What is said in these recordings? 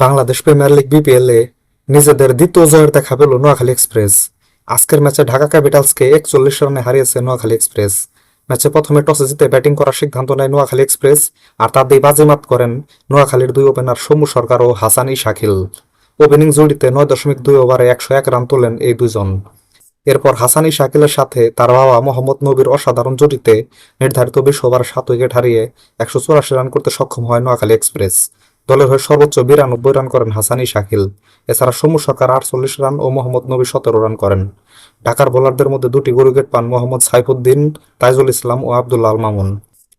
Bangladesh premier league BPL এ নিজেদের দ্বিতীয় জয়ের দেখা পেল নোয়াখালী এক্সপ্রেস। আজকের ম্যাচে ঢাকা ক্যাপিটালসকে একচল্লিশ রানে হারিয়েছে নোয়াখালী এক্সপ্রেস। ম্যাচে প্রথমে টসে জিতে ব্যাটিং করার সিদ্ধান্ত নেয় নোয়াখালী এক্সপ্রেস, আর তাতেই বাজিমাত করেন নোয়াখালীর দুই ওপেনার সমু সরকার ও হাসান শাকিল ওপেনিং জুড়িতে নয় দশমিক দুই ওভারে একশো এক রান তোলেন এই দুজন এরপর হাসানি শাকিলের সাথে তার বাবা মোহাম্মদ নবীর অসাধারণ জুটিতে নির্ধারিত বিশ ওভার সাত উইকেট হারিয়ে একশো চুরাশি রান করতে সক্ষম হয় নোয়াখালী এক্সপ্রেস। দলের হয়ে সর্বোচ্চ বিরানব্বই রান করেন হাসানি শাকিল। এছাড়া সমু সরকার আটচল্লিশ রান ও মোহাম্মদ নবী সতেরো রান করেন। ঢাকার বোলারদের মধ্যে দুটি উইকেট পান মোহাম্মদ সাইফুদ্দিন, তাইজুল ইসলাম ও আবদুল্লাহ আল মামুন।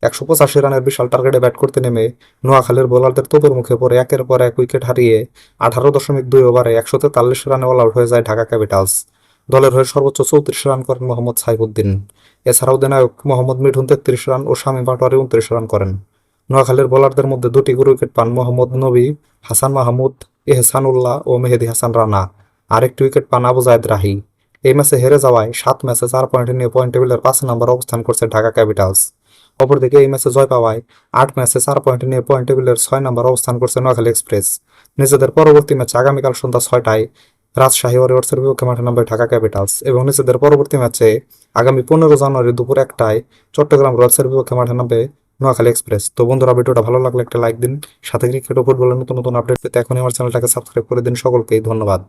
একশো পঁচাশি রানের বিশাল টার্গেটে ব্যাট করতে নেমে নোয়াখালীর বোলারদের তোপের মুখে পড়ে একের পর এক উইকেট হারিয়ে আঠারো দশমিক দুই ওভারে একশো তেতাল্লিশ রানে অল আউট হয়ে যায় ঢাকা ক্যাপিটালস। দলের হয়ে সর্বোচ্চ চৌত্রিশ রান করেন মোহাম্মদ সাইফুদ্দিন। এছাড়াও অধিনায়ক মোহাম্মদ মিঠুন তেত্রিশ রান ও শামীম পাটোয়ারি উনত্রিশ রান করেন। নোয়াখালীর বোলারদের মধ্যে দুটি গুরু উইকেট পান মোহাম্মদ নবী, হাসান মাহমুদ, এহসানুল্লাহ ও মেহেদি হাসান রানা। আরেকটি উইকেট পান আবু জায়দ রাহি। এই ম্যাচে হেরে যাওয়ায় সাত ম্যাচে চার পয়েন্ট নিয়ে পয়েন্ট টেবিলের পাঁচ নম্বর অবস্থান করছে ঢাকা ক্যাপিটালস। অপরদিকে এই ম্যাচে জয় পাওয়ায় আট ম্যাচে চার পয়েন্ট নিয়ে পয়েন্ট টেবিলের ছয় নম্বর অবস্থান করছে নোয়াখালী এক্সপ্রেস। নিজেদের পরবর্তী ম্যাচ আগামীকাল সন্ধ্যা ছয়টায় রাজশাহী ওয়ারিয়র্সের বিপক্ষে মাঠে নামবে ঢাকা ক্যাপিটালস এবং নিজেদের পরবর্তী ম্যাচে আগামী পনেরো জানুয়ারি দুপুর একটায় চট্টগ্রাম রয়্যালসের বিপক্ষে মাঠে নামবে নোয়াখালী এক্সপ্রেস তো বন্ধুরা, ভিডিওটা ভালো লাগলে একটা লাইক দিন। সাথে ক্রিকেট ও ফুটবলের নতুন নতুন আপডেট পেতে এখনই আমার চ্যানেলটাকে সাবস্ক্রাইব করে দিন সকলকেই। ধন্যবাদ।